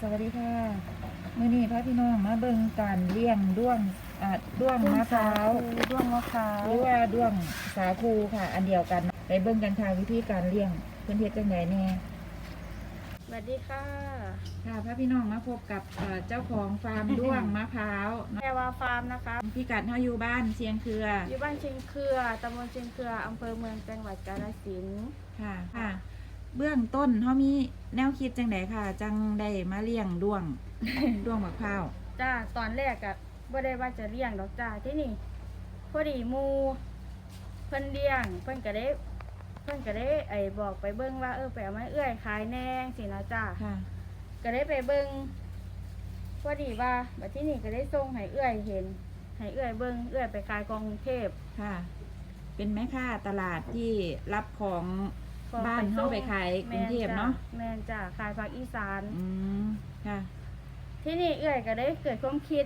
สวัสดีค่ะมื้อนี้พาพี่น้องมาเบิ่งการเลี้ยงด้วงอ่าด้วงมะพร้าวด้วงมะพร้าวหรือว่าด้วงสาคูค่ะ อันเดียวกันไปเบิ่งกันค่ะวิธีการเลี้ยงเพิ่นเฮ็ดจังไดแน่สวัสดีค่ะ ค่ะพาพี่น้องมาพบกับเอ่อเจ้าของฟาร์มด้วงมะพร้าวแพรวาฟาร์มนะคะพี่กัดเฮาอยู่บ้านเชียงเครือ อยู่บ้านเชียงเครือตำบลเชียงเครืออำเภอเมืองจังหวัดกาฬสินธุ์ค่ะค่ะ เบื้องต้นเฮามีแนวคิดจังไดค่ะ จังได้มาเลี้ยงด้วง ด้วงมะพร้าวจ้าตอนแรกอะบ่ได้ว่าจะเลี้ยงดอกจ้าที่นี่พอดีหมูเพิ่นเลี้ยง เพิ่นก็ได้ เพิ่นก็ได้ไอ้บอกไปเบิ่งว่าเออไปเอามาเอื้อยขายแหนงสินะจ้าค่ะ ก็ได้ไปเบิ่งพอดีว่าบัดที่นี่ก็ได้ส่งให้เอื้อยเห็นให้เอื้อยเบิ่งเอื้อยไปขายกองเทพค่ะ เป็นแม่ค้าตลาดที่รับของก็ บ้านเข้าไปขายกรุงเทพเนาะแมนจ้ะขายภาคอีสานอืมค่ะ ที่นี่เอื้อยก็ได้เกิดความคิด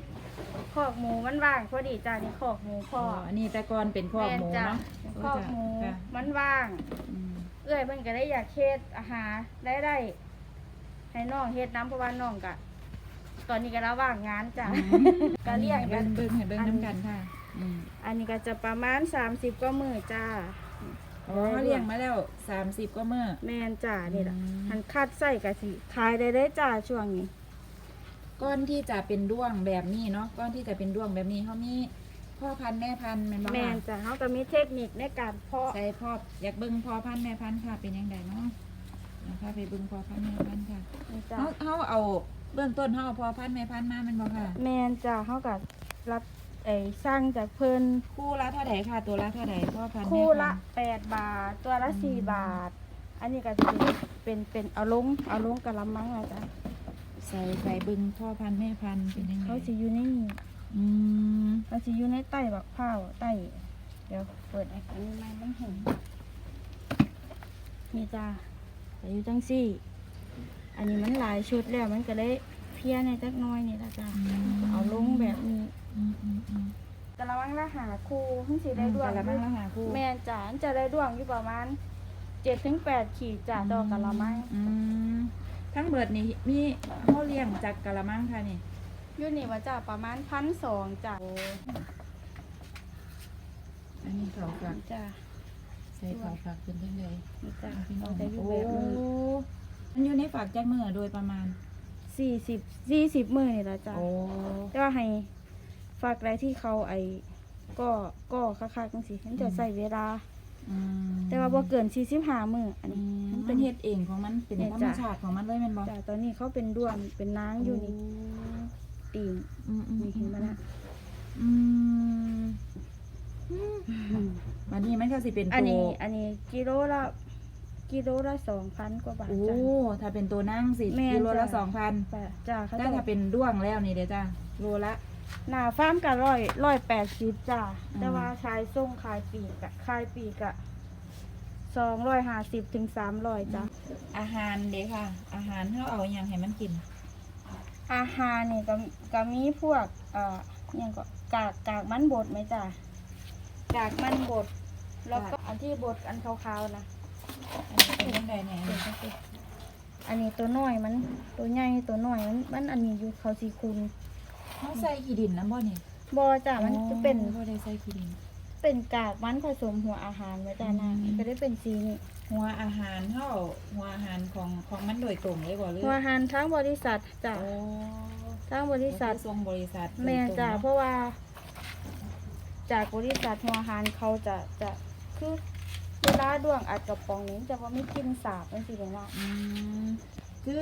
คอกหมูมันว่างพอดีจ้านี่คอกหมูพ่ออันนี้แต่ก่อนเป็นคอกหมูแจ้ะเนาะคอกหมูค่ะมันว่าง อืมเอื้อยเพิ่นก็ได้อยากเฮ็ดอาหารได้ได้ ให้น้องเฮ็ดน้ำเพราะว่าน้องก็ตอนนี้ก็ระว่างงานจ้ะ ก็เลี้ยงให้กัเบิ้น งเบิ้งให้เบิ้งอันน้ำกันค่ะอืมอันนี้ก็จะประมาณ 30กว่ามื้อจ้า อ๋อเลี้ยงมาแล้วสามสิบก็เมื่อ แม่นจ้านี่ล่ะอืม หันคัดใส่ก็สิขายได้ได้จ้าช่วงนี้ ก้อนที่จะเป็นด้วงแบบนี้เนาะก้อนที่จะเป็นด้วงแบบนี้เขามีพ่อพันธุ์แม่พันธุ์แม่นบ่แม่นค่ะจ้ะเขาก็มีเทคนิคในการเพาะใส่พ่ออยากเบิ้งพ่อพันธุ์แม่พันธุ์ค่ะเป็นยังไงเนาะนะคะไปเบิ้งพ่อพันธุ์แม่พันธุ์ค่ะนี่จ้ะเขาเขาเอาเบื้องต้นเขาเอาพ่อพันธุ์แม่พันธุ์มาแมันบ่ค่ะ แม่นจ้ะเขาก็รับ ไอ้สร้างจากเพิ่นคู่ละเท่าไหร่ค่ะ ตัวละเท่าไหร่พ่อพันธุ์คู่แม่ละพันธุ์แปดบาท ตัวละอืมสี่บาท อันนี้ก็จะเป็นเป็นเป็นเอาลงเอาลงกะละมังนะจ๊ะใส่ใส่เบิ้งพ่อพันธุ์แม่พันธุ์เป็นยังไงเขาสิอยู่ในนี่อืมเขาสิอยู่ในใต้บักพร้าวใต้เดี๋ยวเปิดให้อันนี้ไม่มันเห็นนี่จ้ะแต่อยู่จังสี่ อันนี้มันหลายชุดแล้วมันก็ได้เพี้ยในจักหน้อยนี่ละจ้ะเอาลงแบบนี้อืมอืมอืม กะละมังละหาคูเพิ่งสิได้ดวงกะละมังละหาคู่แม่นจ้ะอันจะได้ดวงอยู่ประมาณเจ็ดถึงแปดขีดจ้ะดอกกะละมังอืมทั้งเบิดนี่มีเขาเลี้ยงจากกะละมังค่ะนี่อยู่นี่ว่าจ้ะประมาณพันสองจ้ะอันนี้เขาฝักจ้ะใส่เขาฝักเป็นยังไงนี่จ้ะพี่น้อเอางแต่อยู่โอ้แบบนี้มันอยู่ในฝักจากมือโดยประมาณสี่สิบสี่สิบมือนี่ละจ้ะโอ้แต่ว่าให้ ฝากอะไรที่เขาไอ้ก็ก็คักๆจังสิมันจะใส่เวลา อืมแต่ว่าบ่เกินสี่สิบห้ามืออันอืนี้ มมันเป็เป็นนเฮ็ดเองของมันเป็นเนี่ยธรรมจ้ะ ชาติของมันเลยแมันบ่จ้ะตอนนี้เขาเป็นด้วงเป็นนางอยู่นี่ตีนอืมอืมนี่เห็นไหมนะอืมวันนี้มันก็สิเป็นอันตันี้ ว อันนี้กิโลละกิโลละสองพันกว่าบาทโอ้ จ้ะ ถ้าเป็นตัวนั่งสิแม่นกิโลละจ้ะ สองพันจ้ะจ้ะเขาถ้าจะถ้าเป็นด้วงแล้วนี่เดี๋ยวจ้าโลละ หนาฟาร์มกับร้อยร้อยแปดสิบจ้ะอืมแต่ว่าชายส่งขายปีกอะขายปีกอะสองร้อยห้าสิบถึงสามร้อยจ้ะอาหารเด้ค่ะ อาหารเขาเอาอย่างให้มันกิน อาหารนี่ก็ก็มีพวกเอ่ออหยังก็กากกากมันบดไหมจ้ะกากมันบด แล้วก็อันที่บดอันขาวๆนะอันนี้เป็นยังไงเนี่ยเดี๋ยวจะสิอันนี้ตัวน้อยมันตัวใหญ่ตัวน้อยมันมันอันนี้อยู่เขาสีคุณ เขาใส่ขี้ดินน้ำบ่เนี่ยบอจ้ะมันจะเป็นบ่ได้ใส่ขี้ดิน เป็นกากมันผสมหัวอาหารไว้จ้ะนะอืมก็ได้เป็นสีนี่หัวอาหารเขาเอาหัวอาหารของของมันโดยตรงเลยบ่หรือหัวอาหารทั้งบริษัทจ้ะโอ้ทั้งบริษัททรงบริษัทแม่โดยตรงจ้ะเนอะเพราะว่า จากบริษัทหัวอาหารเขาจะจะคือเวลาดวงอัดกระป๋องนี้จะว่าไม่กินสาบเป็นสิเลยว่าอืมคือ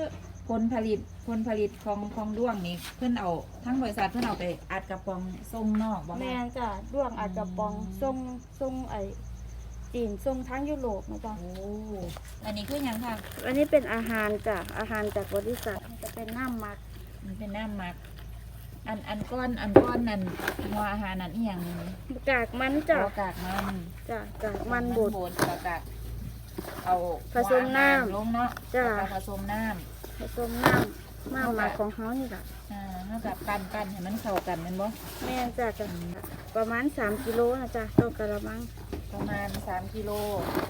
ผลผลิตผลผลิตของของด้วงนี่เพื่อนเอาทั้งบริษัทเพื่อนเอาไปอัดกระป๋องส่งนอกบ่คะแม่จ้ะดวงอัดกระป๋องอืมทรงทรงไอจีนทรงทั้งยุโรปนะจ๊ะโอ้อันนี้คือหยังค่ะอันนี้เป็นอาหารจ้ะอาหารจากบริษัทจะเป็นน้ำหมักมันเป็นน้ำหมัก อันอันก้อนอันก้อนนั่นหัวอาหารนั่นอีหยังนี่กากมันจ้ะเอากากมันจ้ะกากมันบดบดแล้วก็เอาผสมน้ำ หัวอาหารลงเนาะจ้ะ แล้วก็ผสมน้ ผสมน้ำน้ำหมักของเขานี่แหละำอ่าเท่ากับปั้นปั้นให้มันเข้ากันแมันบ่แม่จ้ะจ้ะประมาณสามกิโลนะจ้ะต่อกระมังประมาณ3กิโล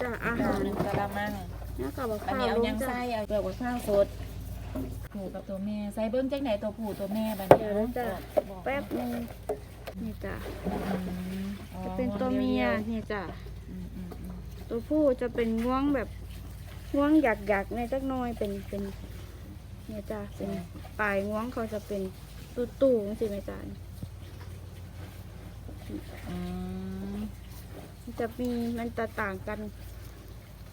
จ้ะอาต่อหารหนึ่งกะละมังนี่ก็บอกอันข้าวนี้เอาลยังงจ้ะไส้เอาเปลือกมะพร้าวสดผูกับตัวแม่ใส่เบิ้งจังไหนตัวผู้ตัวแม่บัดนี้เดี๋ยวนะจ๊ะบอกแป๊บหนึงนี่จ้ะอืมอ๋อจะเป็นตัวเมียนี่จ้ะอืมอืมอืมตัวผู้จะเป็นง่วงแบบง่วงหยักหยักๆในจักหน้อยเป็นเป็น เนี่ยจ้ะเป็นปลายง่วงเขาจะเป็นตู้ตู้ๆสิแม่จ้ะอืมมันจะมีมันจะต่างกัน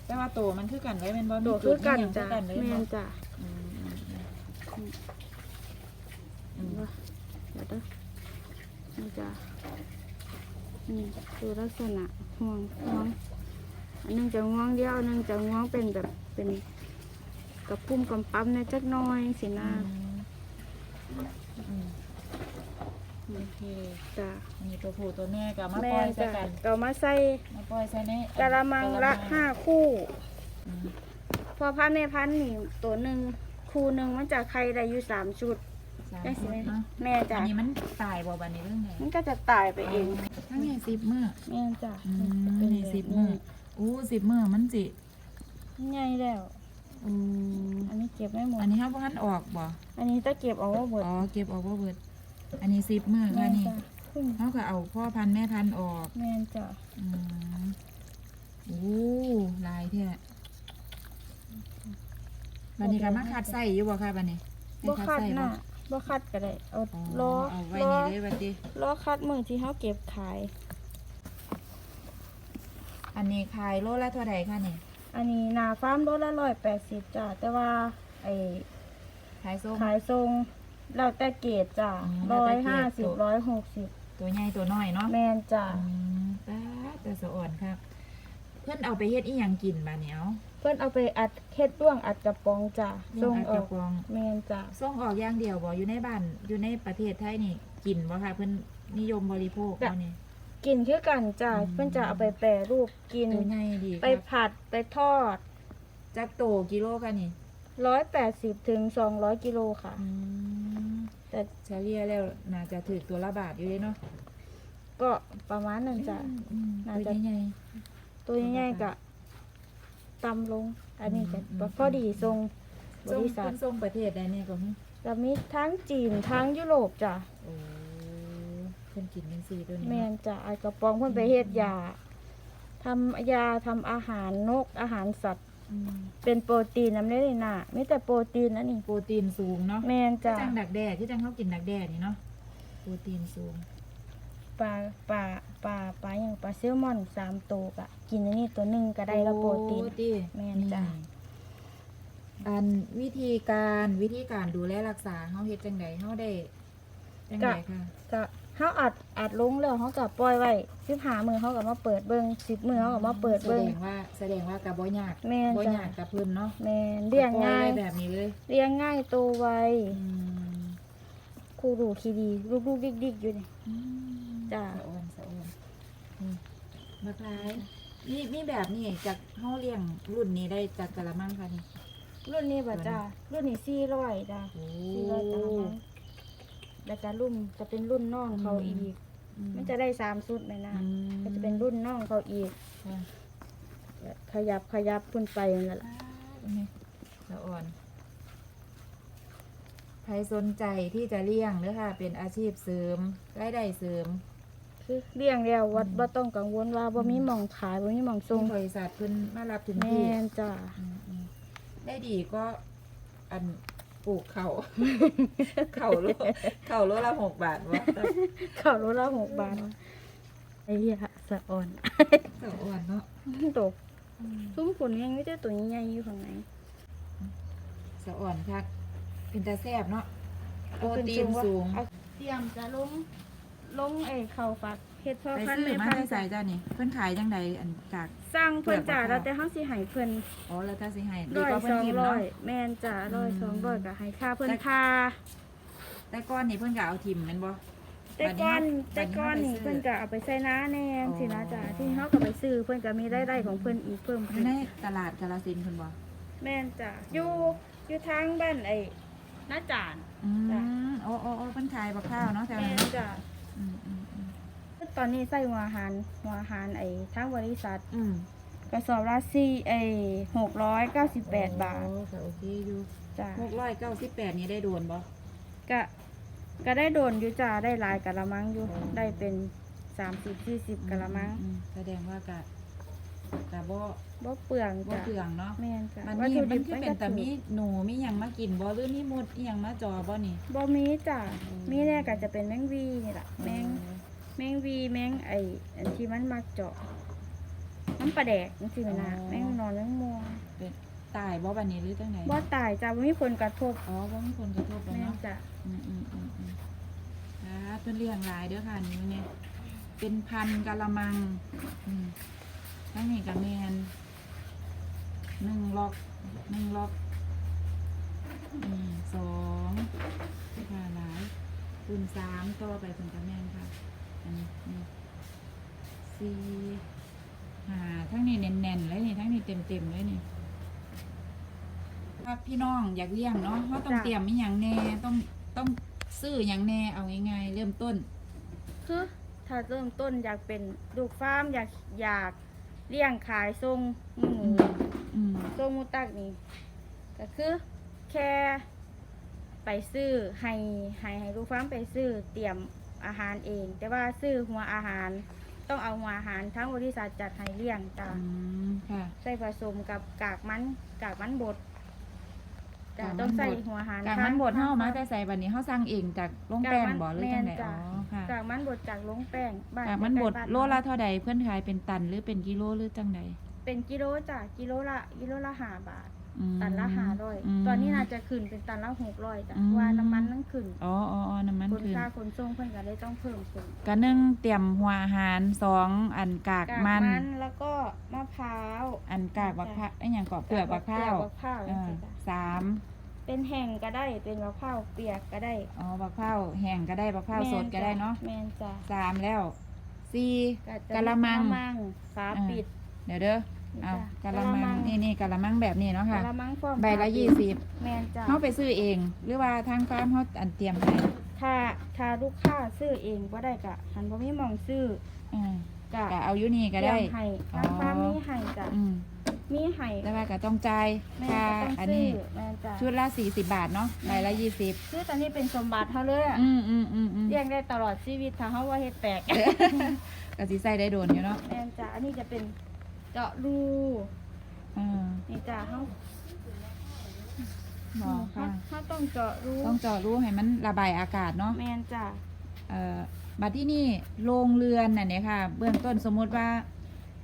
แต่ว่าตัวมันคือกันไว้เป็นบ่มีตัวจุคืดอกันมีหยังจ้ะคือกันไว้แม่บ่นจ้ะอืมอืมอืมอืมเดี๋ยวเด้อนี่จ้ะนี่ดูลักษณะห่วงห่วงอันหนึงจะง่วงเดียวอันหนึงจะง่วงเป็นแบบเป็น กระพุ่มกำปั๊มในจักหน้อยสินะอืมโอเคจ้ะอันนี้ตัวผู้ตัวแม่ก็เอามาแม่ปล่อยนใส่จ้ะกันก็มาใส่มาปล่อยใส่ในกะละมังละห้าคู่ อืมพอพันแม่พันธุ์นี่ตัวหนึ่งคู่หนึ่งมันจะไข่ได้อยู่สามชุดสามได้สิคนแม่เนาะแม่จ้ะอันนี้มันตายบ่บัดนี้เรื่องไงมันก็จะตายไปเองทั้งนี้สิบมื้อแม่จ้ะอืมเป็นนี่แบบสิบมื้ออู้สิบมื้อมันสิใหญ่แล้ว อืมอันนี้เก็บไม่หมด อันนี้เฮาบ่ทันออกบ่ อันนี้จะเก็บเอาไว้หมดอ๋อเก็บออกบ่เบิด อันนี้สิบมื้อแม่ค่ะนี่จ้ะขึ้นเฮาก็เอาพ่อพันธุ์แม่พันธุ์ออก แม่จ้ะอืมโอ้ลายแท้บัดนี้ก็มาคัดไส้อยู่บ่ค่ะบัดนี้ได้บ่คัดไส้น่ะบ่คัดก็ได้เอาอ๋อล้อเอาไว้ล้อนี่เลยบัดนี้ล้อคัดมือที่เขาเก็บขาย อันนี้ขายโลละเท่าใดคะนี่ อันนี้หนาฟาร์มรถละร้อยแปดสิบจ้ะแต่ว่าไอ้ขายส้ม ขายทรงเราแต่เกรดจ้ะอืมแล้ร้วอแต่ยเกรห้าดสิบตัวร้อยหกสิบตัวใหญ่ตัวน้อยเนาะแมนจ้ะอืมป้าดแต่สะอ่อนครับ เพื่อนเอาไปเฮ็ดอีหยังกินบาดนี้เอาเพื่อนเอาไปอัดเฮ็ดด้วงอัดกระป๋องจ้ะส่ส่งงอัดอกระอกป๋องแมนจ้ะส่งออกอย่างเดียวบ่อยู่ในบ้านอยู่ในประเทศไทยนี่กินบ่ค่ะเพิ่นนิยมบริโภคบ่นี่ กินคือกันจ้ะอืม เพื่อนจะเอาไปแปรรูปกิน ตัวใหญ่ดีไปครับผัดไปทอด จักโตกิโลค่ะนี่ร้อยแปดสิบถึงสองร้อยกิโลค่ะ อืมแต่เฉลี่ยแล้วน่าจะถึกตัวละบาทอยู่เด้เนาะก็ประมาณนั้นจ้ะ อืมน่าตัวจะใหญ่ ตัวใหญ่ๆก็ต่ำลง อันนี้ก็อืมพอดีทรงๆบส่งริษัทเพิ่นส่งประเทศใดเนี่ยก็ฮึจะมีทั้งจีนทั้งยุโรปจ้ะ โอ้เพิ่นกินจังซี่ตัวนี้แม่นเนาะจ้ะไอกระป๋องเพื่อนไปเฮ็ดยาทำยาทำอาหารนกอาหารสัตว์ อืมเป็นโปรตีนน้ำได้เลยน่ะมีแต่โปรตีนนะนี่โปรตีนสูงเนาะแม่นที่จ้ะจังดักแด้ที่จังเขากินดักแด้นี่เนาะโปรตีนสูงปลาปลาปลาปลาอย่างปลาแซลมอนสามตัวกะกินอันนี้ตัวหนึ่งก็ได้แล้วโปรตีนโอ้ติแม่นจ้ะ อันวิธีการวิธีการดูแลรักษาเฮาเฮ็ดจังไดเฮาได้จังไดค่ะ ก็ เขาอัดอัดลงแล้วเขาก็ปล่อยไว้สิบหามือเขาก็มาเปิดเบิ้งสิบมือเขาก็มาเปิดแสเบิ้ดงงว่าแสดงว่ากับบ่ยากแม่นบ่จ้ะยากกับเพิ่นเนาะแม่นเลี้ยงง่าย ปล่อไว้แบบนี้เลยเลี้ยงง่ายโตไวอืมครูดูคีดีลูกลูกดิกดิกอยู่นี่ อืมจ้ะ สะอ่อนสะอ่อนนี่บักหลายนี่มีแบบนี้จากเฮาเลี้ยงรุ่นนี้ได้จากกะละมังค่ะนี่รุ่นนี้บ่จ้ารุ่นนี้สี่ร้อยจ้า โอ้สี่ร้อยตารางม้า แล้วก็รุ่นจะเป็นรุ่นน้องเขาอีกอืมันจะได้สามชุดไหมนะอืมก็จะเป็นรุ่นน้องเขาอีกค่ะขยับขยับขึ้นไปนั่นแหละนี่สะอ่อนใครสนใจที่จะเลี้ยงหรือค่ะ เป็นอาชีพเสริมรายได้เสริม คือเลี้ยงแล้ววัดอืมบ่ต้องกังวลว่าบ่มีหม่องขายบ่มีหม่องทส่งบริษัทเพิ่นมารับถึงแม่ที่นจ้าอืมอืมได้ดีก็อัน ปลูกเขาเขาโลเขาโลละหกบาทวะข้าวโลละหกบาทไอ้เหี้ยสะอ่อนสะอ่อนเนาะตกซุ้มผลยังไม่ได้ตัวใหญ่ๆอยู่ข้างในสะอ่อนคักเป็นตาแซ่บเนาะโปรเอาขึ้ตีนวะสูงเอาเตรียมจะลง ลงไอ้ข้าวฝักเฮ็ดพ่อไปพันซื้ธุ์อแม่มาพันได้ธุ์ใส่จ้านี่ เพิ่นขายจังใดอันจาก สร้างเพิ่นจ้าเปลือกมะพร้าว แล้วแต่เฮาสิให้เพิ่นอ๋อแล้วถ้าสิให้ดีร้อยกว่าเพิ่สนองกินร้อเนาะ ยแม่นจ้าร้อยอืม สองร้อยก็ให้ค่าเพิ่นแต่ค่าแต่ก้อนนี่เพิ่นก็เอาทิมแม่นบ่ แต่ก้อนบัแต่ดก้อนนี่บัดเพิ่นก็เอาไปใส่น้าแน่อ๋อสินะจ้าที่เฮาก็ไปซื้อเพิ่นก็มีรายได้ของเพิ่นอีกเพิ่มอยู่ขึ้นในตลาดกาฬสินธุ์เพิ่นบ่แม่นจ้าอยู่อยู่ทางบ้านไอ้น้าจาน อืจ้ะมโอ้โอ้โอ้เพิ่นขายบักข้าวเนาะแถวแม่นั้นนเนาะจ้าอืมอืมอืม ตอนนี้ใส่หัวอาหารหัวอาหารไอ้ทางบริษัทอืมกระสอบละสี่เอหกร้อยเก้าสิบแปดบาทโอ้ก็โอเคอยู่จ้ะหกร้อยเก้าสิบแปดนี่ได้โดนบ่ก็ก็ได้โดนอยู่จ้าได้หลายกะละมังอยู่ ได้เป็นสามสิบสี่สิบกะละมัง อืแสดงว่ากะ กะบ่บ่เปลืองบ่จ้ะเปลืองเนาะแม่นจ้ะมันวัตมีถุมัดินบคือมันเป็นก็แต่ถูมีกหนูมีหยังมากินบ่หรือมีมดอีหยังมาจอบ่นี่ บ่มีจ้ะอืม มีแน่ก็จะเป็นแมงวีนี่แหละแมงเออแมงวีแมงไออันที่มันมาเจาะน้ำปลาแดกนี่สิแม่นะแมงนอนแมงม่วงเป็นตายบ่บัดนี้หรือจังไดบ่ตายจ้ะบ่มีผลกระทบอ๋อบ่มีผลกระทบแล้วแม่นเนาะ จ้ะอืมอืมอืมอืมอ่าเพิ่นเลี้ยงหลายเด้อค่ะนี่เนี่ยเป็นพันกะละมังอืม ทั้งนี้ก็แมนหนึ่งล็อกหนึ่งล็อกสองค่ะหลายคูณสามต่อไปเป็นกระแมนค่ะ อันนี้นี่สี่ห้าทั้งนี้แน่นๆเลยนี่ทั้งนี้เต็มๆเลยนี่ถ้าพี่น้องอยากเลี้ยงเนาะเขาต้องเตรียมอีหยังแน่ต้องต้องซื้ออหยังแน่เอาง่ายๆเริ่มต้นคือถ้าเริ่มต้นอยากเป็นลูกฟาร์มอยากอยาก เลี้ยงขายทรงหมูอืมอืมทรงหมูตักนี่ก็คือแค่ไปซื้อให้ให้ให้ลูกฟาร์มไปซื้อเตรียมอาหารเอง แต่ว่าซื้อหัวอาหาร ต้องเอาหัวอาหารทั้งบริษัทจัดให้เลี้ยงจ้ะอืมค่ะ ใส่ผสมกับกากมันกากมันบด จะกากมันบดต้องใส่หัวอาหารกากมันบดเฮามาแต่ใส่บัดนี้เฮาสั่งเองจากโรงแป้งบ่หรือจังได๋แม่นอ๋จ้ะอค่ะกากมันบดจากลงแป้งบ้กากมันบดใกๆโลละเท่าใดเพิ่นขายเป็นตันหรือเป็นกิโลหรือจังไดเป็นกิโลจ้ะกิโลละกิโลละห้าบาทอืม ตันละห้าร้อยมตอนนี้น่าจะขึ้นเป็นตันละหกร้อยจ้ะอืมว่าน้ำมันนั่นขึ้นอ๋ออ๋ออ๋อน้ำมันคนขึ้นค่าขนส่งเพิ่นก็เลยต้องเพิ่มขึ้นกะหนึ่งเตรียมหัวอาหารสองอันกากกากมันมันแล้วก็มะพร้าวอันกากบักพร้าวไอ้หยังกรอบเปลือกบักพร้าวเปลือกบักพร้าวเอจังอซี้จ้ะสามเป็นแห้งก็ได้เป็นมะพร้าวเปียกก็ได้อ๋อบักพร้าวแห้งก็ได้บักพร้าวสดก็ได้เนาะแม่นจ้ะสามแล้วสี่ก็จกะละมังกะละมังฝาอ่าปิด เดี๋ยวเด้อ เอาจ้ะกะละมังนี่นี่กะละมังแบบนี้เนาะค่ะกะละมังฟอมใบละฝาปิดยี่สิบแม่นจ้ะเขาไปซื้อเอง หรือว่าทางฟาร์มเขาอันเตรียมให้ถ้าถ้าลูกค้าซื้อเองบ่ได้ก็หันบ่มีหม่องซื้ออ่าก็ก็เอาอยู่นี่ก็ได้ เตรียมให้ทางฟาร์มมีให้จ้ะอืมมีให้แต่ว่าก็ต้องจ่ายแม่ค่าก็ต้องอันซื้อนี้ แม่นจ้ะชุดละสี่สิบบาทเนาะใบละยี่สิบคือตอนนี้เป็นสมบัติเฮาเลยอะอืมอืมอืมอืมเลี้ยงได้ตลอดชีวิตถ้าเฮาว่าเฮ็ดแตกก็สิใส่ได้โดนอยู่เนาะแม่นจ้ะอันนี้จะเป็น เจาะรูอ่านี่จ้ะเฮาบอกค่ะเฮาต้องเจาะรูต้องเจาะรูให้มันระบายอากาศเนาะ แม่นจ้ะ เอ่อบัดที่นี่โรงเรือนน่ะเนี่ยค่ะ เบื้องต้นสมมติว่า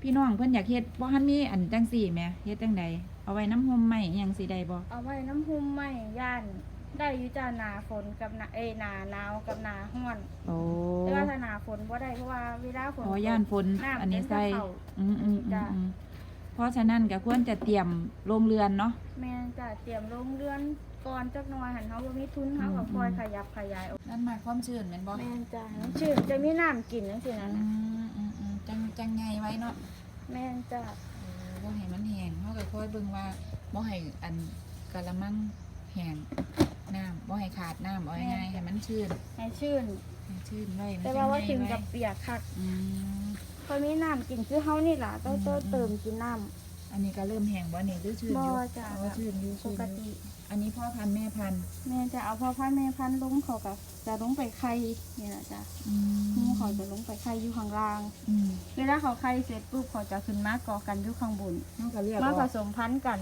พี่น้องเพิ่นอยากเฮ็ดบ่ทันมีอันจังสี่แหมเฮ็ดจังใดเอาไว้น้ำห่มไหมอิหยังสิได้บ่เอาไว้น้ำหุ่มไม้ย่าน ได้อยู่จ้ะหนาฝนกับหนาเอ้ยหนาหนาวกับหนาร้อนโอ้แต่ว่าถ้าหนาฝนบ่ได้เพราะว่าเวลาฝนขอย่านฝนน้ำอันนี้เต็มใส่เข้าอืมอืมอืมจ้ะอืมเพราะฉะนั้นก็ควรจะเตรียมโรงเรือนเนาะ แม่นจ้ะเตรียมโรงเรือนก่อนจักหน่อยหันเฮาบ่มีทุนเฮาก็อืม คอยขยับขยายออกนั่นหมายความชื้นแม่นบ่แม่นจ้ะน้ำชื่นจะมีน้ำกินจังซี่อืนะมอืมอืมจังจังไงไว้เนาะแม่นจ้ะเออบ่ให้มันแห้งเฮาก็ค่อยเบิ่งว่าบ่ให้อันกะละมัง แห้งน้ำบ่ให้ขาดน้ำเอาง่ายๆให้มันชื้นให้ชื่น ให้ชื้นไว้มันแต่จัว่าว่าไงถึงไว้กับเปียกคักอืมพอมีน้ำกินคือเฮานี่ล่ะต้องอืมเติมกินน้ำอันนี้ก็เริ่มแห้งบ่นี่หรือชื้นอยู่บ่จ้ะอ๋อชื้นอยู่ปชื้นกอยู่ติอันนี้พ่อพันธุ์แม่พันธุ์แม่จะเอาพ่อพันธุ์แม่พันธุ์ลงเขากับจะลงไปไข่นี่แหละจ้ะอืหมูเขาจะลงไปไข่อยู่ข้างล่าง อืมเวลาเขาไข่เสร็จปุ๊บเขาจะขึ้นมาเกาะกันอยู่ข้างบนเฮาก็เลือกมาอผอกสมพันธุ์กัน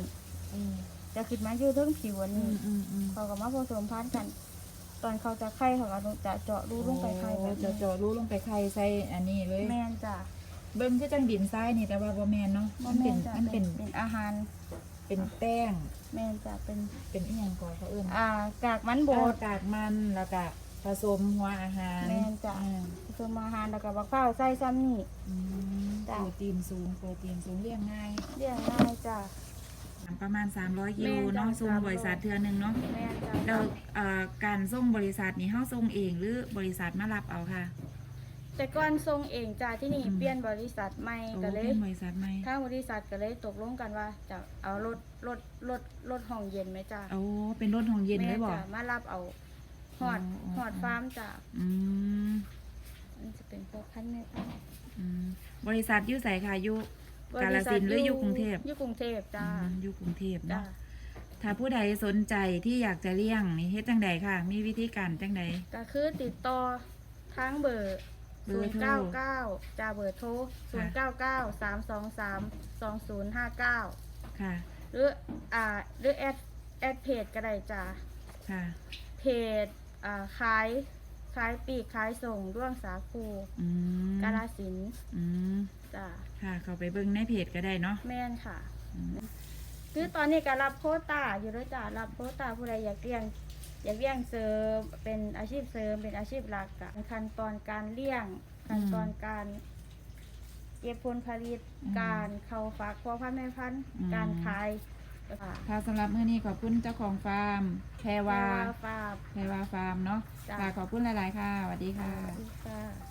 อืม จะขึ้นมาอยู่เทั้งผิวอันอืนี้มอืมอืมเขาก็มาผสมพันธุ์กัน ตอนเขาจะไข่เขาก็จะเจาะรูลงไปไข่แบบจะนี้เจาะรูลงไปไข่ใส่อันนี้เลย แม่นจ้ะเบิ่งคือจังดินทรายนี่แต่ว่าบ่แม่นเนาะบ่มันเป็แม่นนจ้ะมันเป็เป็นนเป็นอาหาร เป็นแป้ง แม่นจ้ะเป็นเป็นอีหยังก่อนเขาเอิ้นอ่ากากมันโบโบด กากมันแล้วก็ผสมหัวอาหารแม่นจ้ะ อ่าผสมอาหารแล้วก็บักข้าวใส่ซ้ำนี่ อืมจ้ะโปรตีนสูงโปรตีนสูงเลี้ยงง่าย เรียกง่ายจ้ะ ประมาณ 300กิโลแม่นจ้ะเนาะส่ง300บริษัทเทื่อหนึงเนาะแม่นจ้ะแล้วเอ่อการส่งบริษัทนี่เฮาส่งเองหรือบริษัทมารับเอาค่ะ แต่ก่อนส่งเองจ้าที่นี่อืม เปลี่ยนบริษัทใหม่โอ้ก็เลยเป็นบริษัทไหมทางบริษัทก็เลยตกลงกันว่าจะเอารถรถรถรถห้องเย็นไหมจ้าโอ้เป็นรถห้องเย็นเลยบ่แม่จะมารับเอาหอดอ๋ออ๋อ หอดฟาร์มจ้าอืมอันนจะเป็นพวกพันธุ์แม่พันธุ์อืมบริษัทอยู่ไสค่ะอยู่บ กาฬริษัสิทนธุ์หรืออยู่กรุงเทพอยู่กรุงเทพจ้าอืมอยู่กรุงเทพจ้าเนาะถ้าผู้ใดสนใจที่อยากจะเลี้ยงนี่เฮ็ดจังใดค่ะ มีวิธีการจังใด ก็คือติดต่อทั้งเบอร์เบอร์โทร 099จ้าเบอร์โทรค่ะ099 323 2059 ค่ะ หรืออ่าหรือแอดแอดเพจก็ได้จ้าค่ะ เพจอ่าขาย ขายปีกขายส่งร่วงสาคูอืมกาลสินธุ์อืมจ้าค่ะเข้าไปเบิ่งในเพจก็ได้เนาะแม่นค่ะ อืมคือตอนนี้ก็รับโควตาอยู่ด้วยจ้ารับโควตาผู้ใดอยากเลี้ยง อยากเลี้ยงเสริมเป็นอาชีพเสริมเป็นอาชีพหลักกะขั้นตอนการเลี้ยงขั้นตอนการเก็บผลผลิตการเข้าฝากพ่อพันธุ์แม่พันธุ์การขาย ค่ะค่ะสำหรับมื้อนี้ขอบคุณเจ้าของฟาร์มแพรวาฟาร์มแพรวาฟาร์มเนาะจ้ะ ค่ะขอบคุณหลาย ๆ ค่ะสวัสดีค่ะสวัสดีค่ะ